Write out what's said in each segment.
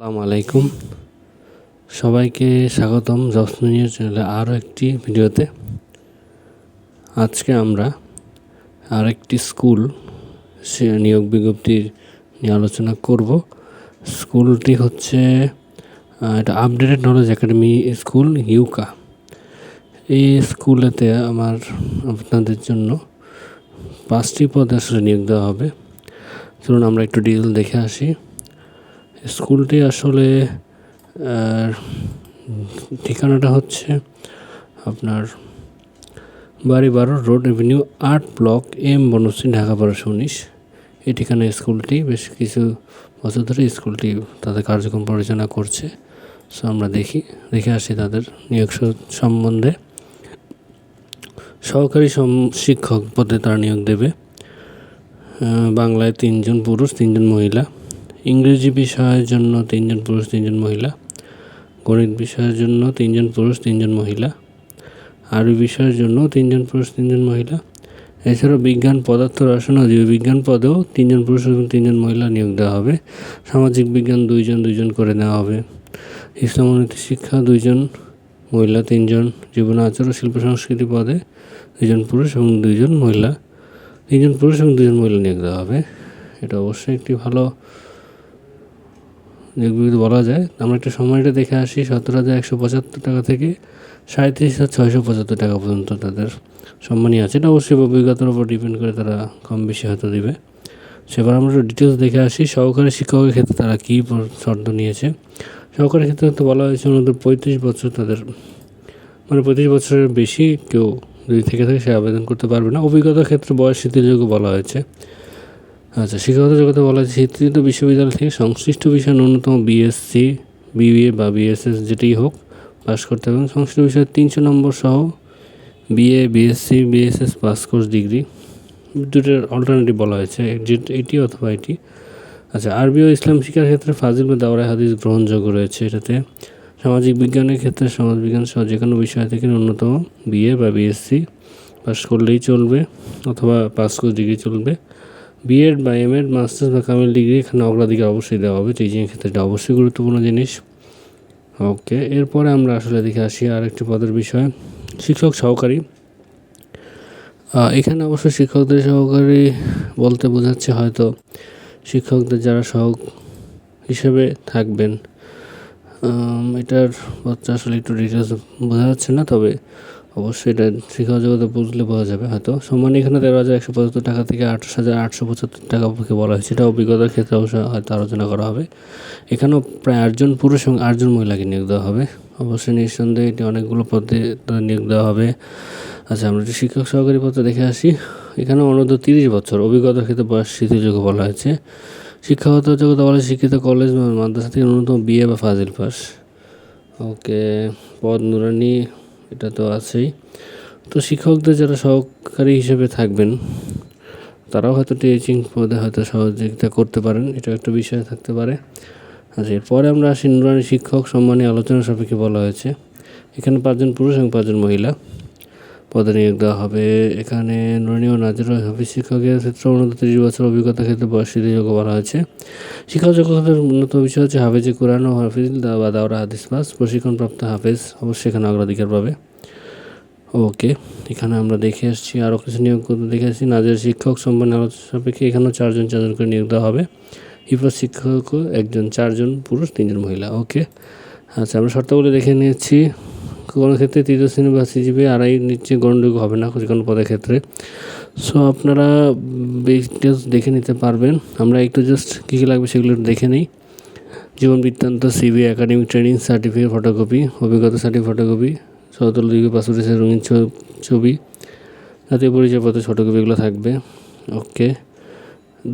আসসালামু আলাইকুম। সবাইকে স্বাগতম যত্ন নিয়ে চ্যানেলে আরও একটি ভিডিওতে। আজকে আমরা আরেকটি স্কুল সে নিয়োগ বিজ্ঞপ্তি নিয়ে আলোচনা করব। স্কুলটি হচ্ছে এটা আপডেটেড নলেজ একাডেমি স্কুল, ইউকা। এই স্কুলেতে আমার আপনাদের জন্য পাঁচটি পদে আসলে নিয়োগ দেওয়া হবে। চলুন আমরা একটু ডিটেল দেখে আসি। স্কুলটি আসলে ঠিকানাটা হচ্ছে আপনার বাড়ি বারো রোড এভিনিউ আট ব্লক এম বনশ্রী ঢাকা বারোশো উনিশ। এই ঠিকানায় স্কুলটি, বেশ কিছু বছর ধরে স্কুলটি তাদের কার্যক্রম পরিচালনা করছে। সো আমরা দেখি, দেখে আসি তাদের নিয়োগ সম্বন্ধে। সহকারী শিক্ষক পদে তারা নিয়োগ দেবে। বাংলায় তিনজন পুরুষ, তিনজন মহিলা। ইংরেজি বিষয়ের জন্য তিনজন পুরুষ, তিনজন মহিলা, গণিত বিষয়ের জন্য তিনজন পুরুষ, তিনজন মহিলা, আরবি বিষয়ের জন্য তিনজন পুরুষ, তিনজন মহিলা, এছাড়াও বিজ্ঞান, পদার্থ, রসায়ন ও জীববিজ্ঞান পদেও তিনজন পুরুষ এবং তিনজন মহিলা নিয়োগ দেওয়া হবে। সামাজিক বিজ্ঞান দুইজন দুইজন করে নেওয়া হবে। ইসলাম নীতি শিক্ষা দুইজন মহিলা, তিনজন জীবন, আচার ও শিল্প, সংস্কৃতি পদে দুজন পুরুষ এবং দুইজন মহিলা। তিনজন পুরুষ এবং দুজন মহিলা নিয়োগ দেওয়া হবে। এটা অবশ্যই একটি ভালো যেগুলো বলা যায়, আমরা একটা সময়টা দেখে আসি, সতেরো হাজার একশো পঁচাত্তর টাকা থেকে সাঁত্রিশ হাজার ছয়শো পঁচাত্তর টাকা পর্যন্ত তাদের সম্মানই আছে এটা অবশ্যই অভিজ্ঞতার উপর ডিপেন্ড করে তারা কম বেশি হয়তো দিবে। সেবার আমরা একটু ডিটেলস দেখে আসি, সহকারী শিক্ষকের ক্ষেত্রে তারা কী শর্ত নিয়েছে। সহকারী ক্ষেত্রে তো বলা হয়েছে ওনাদের পঁয়ত্রিশ বছর তাদের মানে পঁয়ত্রিশ বছরের বেশি কেউ যদি থেকে থাকে সে আবেদন করতে পারবে না। অভিজ্ঞতার ক্ষেত্রে বয়স শিথিলযোগ্য বলা হয়েছে। আচ্ছা শিক্ষাগত জগতে বলা হয়েছে স্বীকৃত বিশ্ববিদ্যালয় থেকে সংশ্লিষ্ট বিষয়ে ন্যূনতম বিএসসি বিবিএ বা বিএসএস যেটাই হোক পাস করতে হবে। সংশ্লিষ্ট বিষয়ে তিনশো নম্বর সহ BA BSc BSS pass course degree দুটোর অল্টারনেটিভ বলা হয়েছে এটি অথবা এটি। আচ্ছা আরবি ও ইসলাম শিক্ষার ক্ষেত্রে ফাজিল বা দাওরাই হাদিস গ্রহণযোগ্য রয়েছে এটাতে। সামাজিক বিজ্ঞানের ক্ষেত্রে সমাজবিজ্ঞান সহ যে কোনো বিষয় থেকে ন্যূনতম বিএ বা বিএসসি পাস করলেই চলবে, অথবা পাস কোর্স ডিগ্রি চলবে। বিএড বা এম এড মাস্টার্স বা কামিল ডিগ্রি এখানে অগ্রাধিকার অবশ্যই দেওয়া হবে টিচিংয়ের ক্ষেত্রে এটা অবশ্যই গুরুত্বপূর্ণ জিনিস। ওকে এরপরে আমরা আসলে দেখে আসি আরেকটি পদের বিষয়। শিক্ষক সহকারী। এখানে অবশ্য শিক্ষকদের সহকারী বলতে বোঝাচ্ছে হয়তো শিক্ষকদের যারা সহক হিসেবে থাকবেন। এটার আসলে একটু ডিটেলস বোঝা যাচ্ছে না, তবে অবশ্যই এটা শিক্ষা জগতে বুঝলে বোঝা যাবে হয়তো। সম্মান এখানে তেরো হাজার একশো পঁচাত্তর টাকা থেকে আঠাশ হাজার আটশো পঁচাত্তর টাকা বলা হয়েছে। এটা অভিজ্ঞতার ক্ষেত্রে অবশ্যই হয়তো আলোচনা করা হবে। এখানেও প্রায় আটজন পুরুষ এবং আটজন মহিলাকে নিয়োগ দেওয়া হবে। অবশ্যই নিঃসন্দেহে এটি অনেকগুলো পদে নিয়োগ দেওয়া হবে। আচ্ছা আমরা একটি শিক্ষক সহকারী পত্র দেখে আসি। এখানে অনূর্ধ্ব তিরিশ বছর অভিজ্ঞতার ক্ষেত্রে বয়স স্মৃতিযোগ্য বলা হয়েছে। শিক্ষাগত যোগ্যতা বলে শিক্ষিত কলেজ বা মাদ্রাসা থেকে ন্যূনতম বিএ বা ফাজিল পাস। ওকে, পদ নুরানি এটা তো আছেই। তো শিক্ষকদের যারা সহকারী হিসেবে থাকবেন, তারাও হয়তো টিচিং পদে হয়তো সহযোগিতা করতে পারেন এটা একটা বিষয় থাকতে পারে। আচ্ছা এরপরে আমরা আসি নুরানি শিক্ষক সম্মানী আলোচনা সাপেক্ষে বলা হয়েছে। এখানে পাঁচজন পুরুষ এবং পাঁচজন মহিলা। পদে নিয়োগ দেওয়া হবে। এখানে নুরানি ও নাজির হাফিজ শিক্ষকের ক্ষেত্রে উন্নত তিরিশ বছর অভিজ্ঞতার ক্ষেত্রে বয়স যোগ্য বলা হয়েছে। শিক্ষক জগতের উন্নত বিষয় হচ্ছে হাফেজে কোরআন ও হাফিজ বা দাওরা হাদিস বাস প্রশিক্ষণপ্রাপ্ত হাফেজ অবশ্যই এখানে অগ্রাধিকার পাবে। ওকে, এখানে আমরা দেখে আসছি আরও কিছু নিয়োগ দেখে আসছি। নাজের শিক্ষক সম্মান আলোচনা সাপেক্ষে এখানেও চারজন চারজন করে নিয়োগ দেওয়া হবে। হিফাজ শিক্ষকও একজন, চারজন পুরুষ, তিনজন মহিলা। ওকে আচ্ছা আমরা শর্তাবলী দেখে নিয়েছি। কোনো ক্ষেত্রে তৃতীয় শ্রেণি বা সিজিপি আড়াই নিচে গ্রহণযোগ্য হবে না যে কোনো পদের ক্ষেত্রে। সো আপনারা ডিটেলস দেখে নিতে পারবেন। আমরা একটু জাস্ট কী কী লাগবে সেগুলো দেখে নিই। জীবন বৃত্তান্ত CV academic training certificate photocopy অভিজ্ঞতা সার্টিফিকেট ফটোকপি সতল দিকে পাসপোর্টের রঙিন ছবি, জাতীয় পরিচয়পত্র ফটোকপি এগুলো থাকবে। ওকে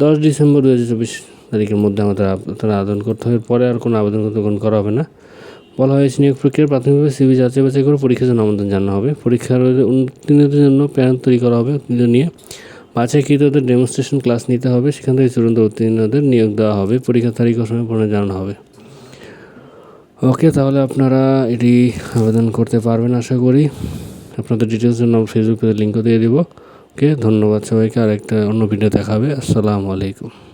দশ ডিসেম্বর দু হাজার চব্বিশ তারিখের মধ্যে আমাদের তারা আবেদন করতে হবে। পরে আর কোনো আবেদন গ্রহণ করা হবে না। বলা হয়েছে নিয়োগ প্রক্রিয়ার প্রাথমিকভাবে সিবি যাচাই বাছাই করে পরীক্ষার জন্য আমন্ত্রণ জানানো হবে। পরীক্ষার উত্তীর্ণদের জন্য প্যান তৈরি করা হবে নিয়ে। বাছাইকৃতদের ডেমনস্ট্রেশন ক্লাস নিতে হবে, সেখান থেকে চূড়ান্ত উত্তীর্ণদের নিয়োগ দেওয়া হবে, পরীক্ষার তারিখ ও সময় পরে জানানো হবে। ওকে, তাহলে আপনারা এটি আবেদন করতে পারবেন আশা করি। আপনাদের ডিটেলস জন্য ফেসবুকে লিঙ্কও দিয়ে দেবো। ওকে, ধন্যবাদ সবাইকে। আর একটা অন্য ভিডিও দেখাবে। আসসালামু আলাইকুম।